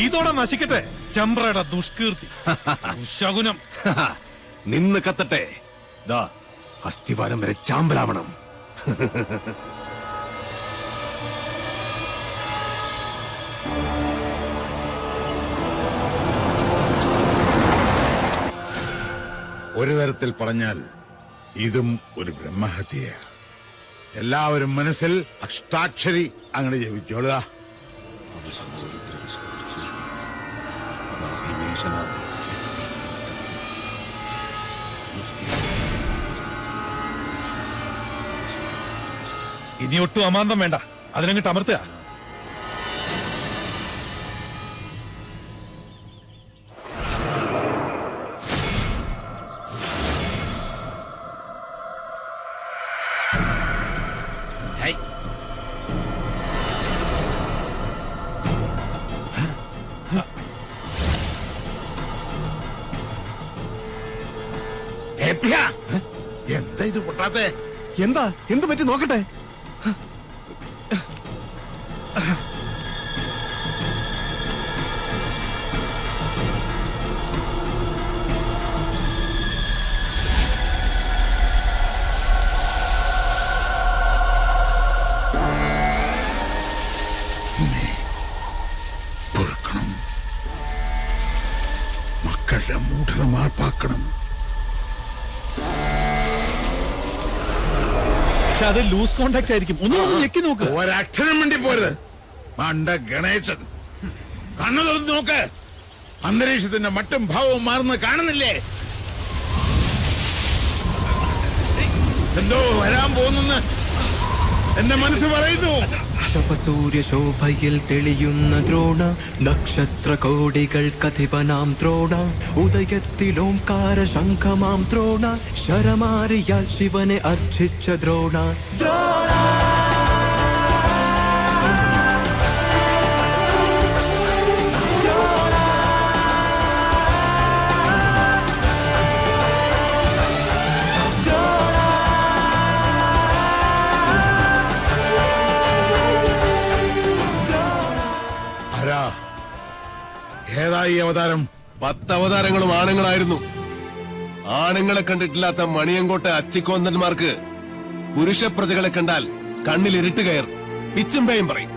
ഇതോടെ നശിക്കട്ടെ. ചമ്പ്രയുടെ ദുഷ്കീർത്തി. ദുശകുനം. നിന്ന് കത്തട്ടെ. ദാ അസ്ഥിവാരം വരെ ചാമ്പലാവണം. ഒരു തരത്തിൽ പറഞ്ഞാൽ ഇതും ഒരു ബ്രഹ്മഹത്യയാണ് എല്ലാവരും മനസ്സിൽ അഷ്ടാക്ഷരി അങ്ങനെ ജപിച്ചോളുക. ഇനി ഒട്ടും അമാന്തം വേണ്ട. അതിനങ്ങിട്ട് അമർത്തുക എന്താ ഇത് പൊട്ടാത്തെ? എന്താ? എന്ത് പറ്റി? നോക്കട്ടെ. മക്കളുടെ മൂഢത മാർപ്പാക്കണം. പക്ഷെ അത് ലൂസ് കോണ്ടാക്ട് ആയിരിക്കും. ഒന്നും ഞെക്കി നോക്ക്. ഒരക്ഷരം വേണ്ടി പോരുത്. മണ്ട ഗണേശൻ. കണ്ണു തുറന്ന് നോക്ക്. അന്തരീക്ഷത്തിന്റെ മട്ടും ഭാവവും മാറുന്നത് കാണുന്നില്ലേ? എന്തോ വരാൻ പോകുന്നെന്ന് എന്റെ മനസ്സ് പറയുന്നു. ശപസൂര്യശോഭയിൽ തെളിയുന്ന ദ്രോണ. നക്ഷത്ര കോടികൾ കഥിപനാം ദ്രോണ. ഉദയത്തിലോംകാര ശംഖമാം ദ്രോണ. ശരമാരിയാൽ ശിവനെ അർച്ചിച്ച ദ്രോണ. ആരാ ഈ അവതാരം പത്ത് അവതാരങ്ങളും ആണുങ്ങളായിരുന്നു. ആണുങ്ങളെ കണ്ടിട്ടില്ലാത്ത മണിയങ്കോട്ട അച്ചിക്കോന്തന്മാർക്ക് പുരുഷ പ്രജകളെ കണ്ടാൽ കണ്ണിൽ ഇരുട്ട് കയർ. പിച്ചും പേയും പറയും.